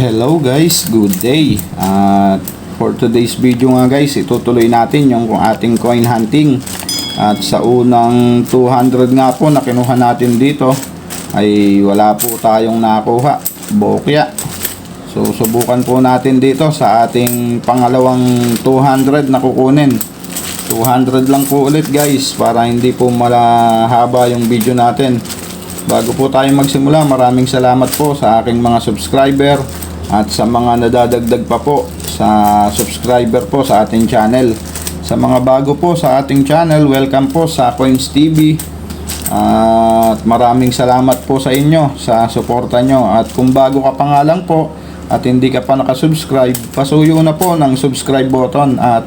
Hello guys, good day. At for today's video nga guys, itutuloy natin yung ating coin hunting. At sa unang 200 nga po na kinuha natin dito ay wala po tayong nakuha. Bokya. So subukan po natin dito sa ating pangalawang 200 na kukunin. 200 lang po ulit guys para hindi po malahaba yung video natin. Bago po tayo magsimula, maraming salamat po sa aking mga subscriber at sa mga nadadagdag pa po sa subscriber po sa ating channel. Sa mga bago po sa ating channel, welcome po sa Coins TV. At maraming salamat po sa inyo sa suporta nyo. At kung bago ka pa nga lang po at hindi ka pa nakasubscribe, pasuyo na po ng subscribe button at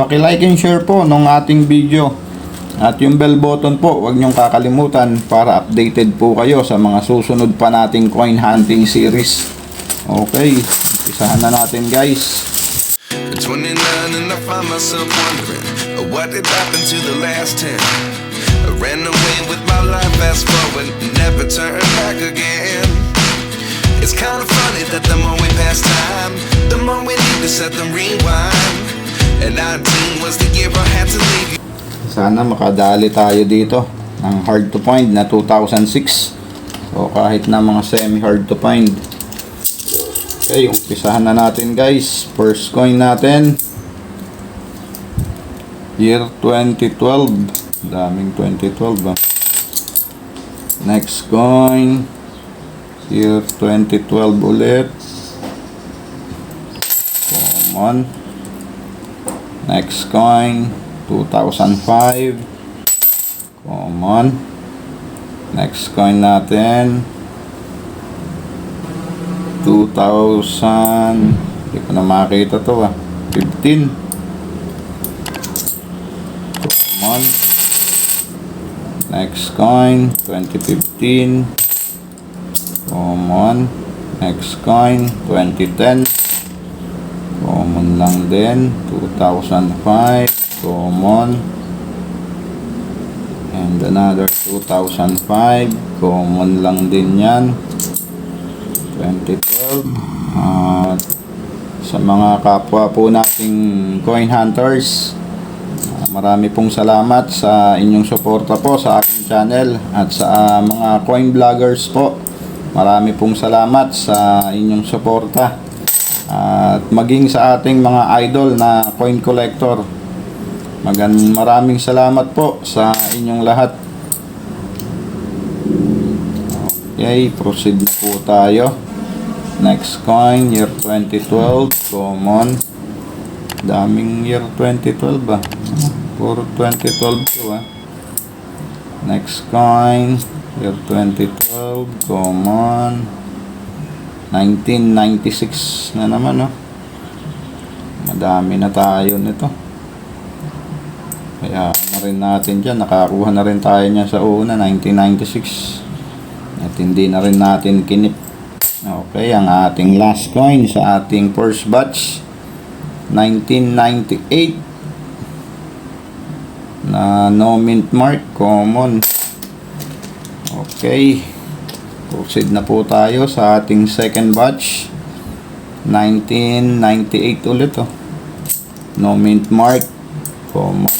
paki-like and share po ng ating video. At yung bell button po, huwag niyong kakalimutan para updated po kayo sa mga susunod pa nating coin hunting series. Okay, isahan na natin guys. At 29 and I find myself wondering uh, what did happen to the last 10. I ran away with my life, fast forward, never turn back again. It's kind of funny that the more we pass time, the more we need to set the rewind. And 19 was the year I had to leave you. Sana makadali tayo dito ng hard to find na 2006. So kahit na mga semi hard to find. Okay, umpisahan na natin guys. First coin natin. Year 2012. Daming 2012 ah. Next coin. Year 2012 ulit. Common. Next coin. 2005 common next coin natin 2000 hindi ko na makita to ah. 15 common next coin 2015 common next coin 2010 common lang din 2005 common and another 2005 common lang din yan 2012 at sa mga kapwa po nating coin hunters ah, marami pong salamat sa inyong suporta po sa aking channel at sa ah, mga coin vloggers po marami pong salamat sa inyong suporta at maging sa ating mga idol na coin collector Magan maraming salamat po sa inyong lahat. Okay, proceed na po tayo. Next coin, year 2012, common. Daming year 2012 ba? Puro 2012 to ah. Next coin, year 2012, common. 1996 na naman no. Madami na tayo nito. Kaya na rin natin dyan. Nakakuha na rin tayo niya sa una, 1996. At hindi na rin natin kinip. Okay, ang ating last coin sa ating first batch. 1998. Na no mint mark, common. Okay. Proceed na po tayo sa ating second batch. 1998 ulit oh. No mint mark, common.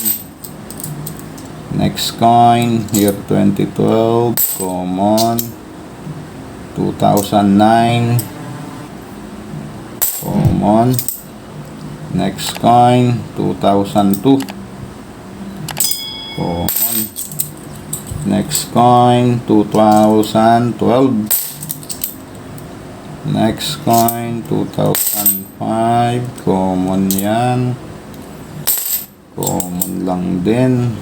Next coin, year 2012, common. 2009, common. Next coin, 2002, common. Next coin, 2012. Next coin, 2005, common yan. Common lang din.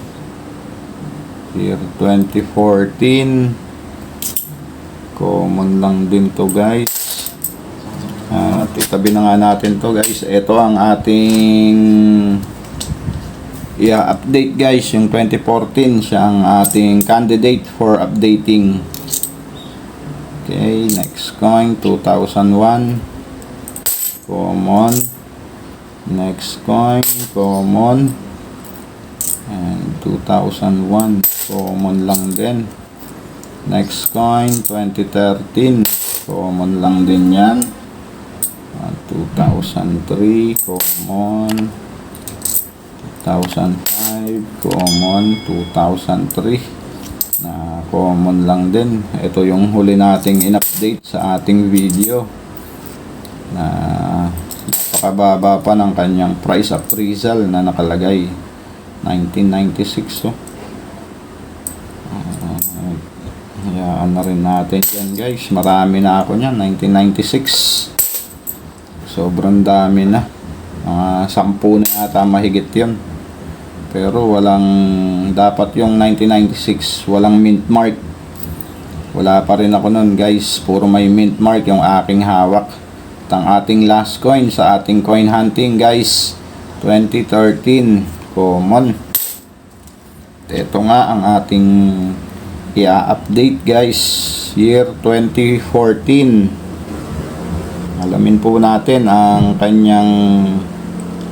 Year 2014. Common lang din to guys. At itabi na nga natin to guys. Ito ang ating i-update guys. Yung 2014 siya ang ating candidate for updating. Okay, next coin 2001. Common. Next coin, common. And 2001, common lang din. Next coin, 2013, common lang din yan. 2003 common. 2005 common. 2003 na common lang din. Ito yung huli nating in-update sa ating video. Na napakababa pa ng kanyang price appraisal na nakalagay. 1996 so uh, hayaan na rin natin yan guys. Marami na ako niyan 1996 sobrang dami na. Mga sampu na yata mahigit yun. Pero walang dapat yung 1996 walang mint mark. Wala pa rin ako nun guys. Puro may mint mark yung aking hawak. At ang ating last coin sa ating coin hunting guys. 2013 common. Ito nga ang ating i-update guys. Year 2014 alamin po natin ang kanyang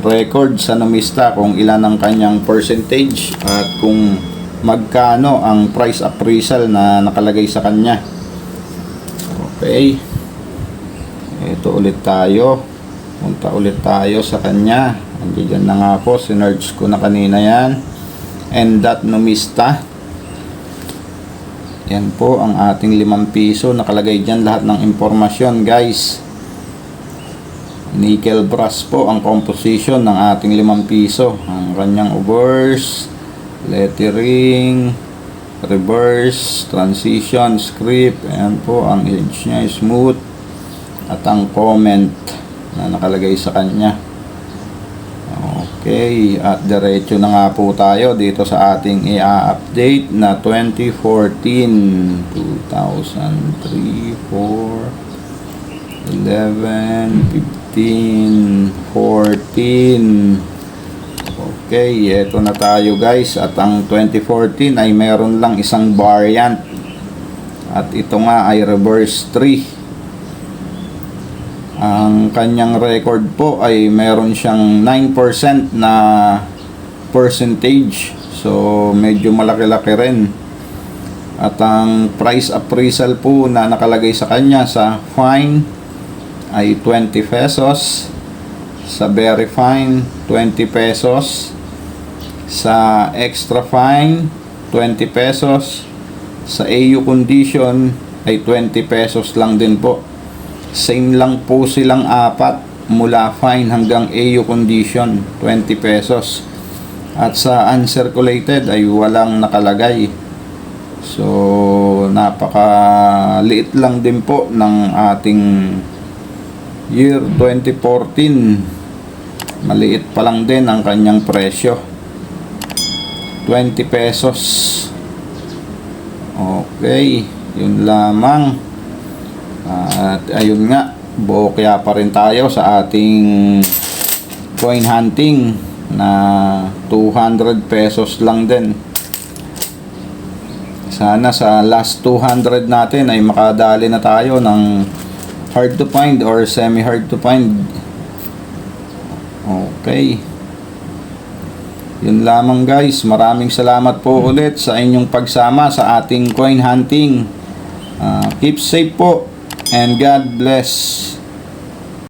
record sa numista kung ilan ang kanyang percentage at kung magkano ang price appraisal na nakalagay sa kanya. Okay. Ito ulit tayo. Punta ulit tayo sa kanya. Andiyan na nga po sinerge ko na kanina yan. And that numista yan po ang ating 5 piso. Nakalagay dyan lahat ng impormasyon guys. Nickel brass po ang composition ng ating 5 piso. Ang kanyang obverse lettering reverse transition script. Ayan po ang edge nya smooth. At ang comment na nakalagay sa kanya okay at diretso na nga po tayo dito sa ating i-update na 2014 2003 4 11 15 14 okay eto na tayo guys. At ang 2014 ay meron lang isang variant. At ito nga ay reverse 3 ang kanyang record po ay meron siyang 9% na percentage. So medyo malaki-laki rin. At ang price appraisal po na nakalagay sa kanya sa fine ay 20 pesos sa very fine 20 pesos sa extra fine 20 pesos sa AU condition ay 20 pesos lang din po same lang po silang apat mula fine hanggang AU condition 20 pesos. At sa uncirculated ay walang nakalagay. So napaka liit lang din po ng ating year 2014 maliit pa lang din ang kanyang presyo. 20 pesos. Okay yun lamang at ayun nga bokya pa rin tayo sa ating coin hunting na 200 pesos lang din. Sana sa last 200 natin ay makadali na tayo ng hard to find or semi hard to find. Okay. Yun lamang guys. Maraming salamat po ulit sa inyong pagsama sa ating coin hunting. Ah, keep safe po and God bless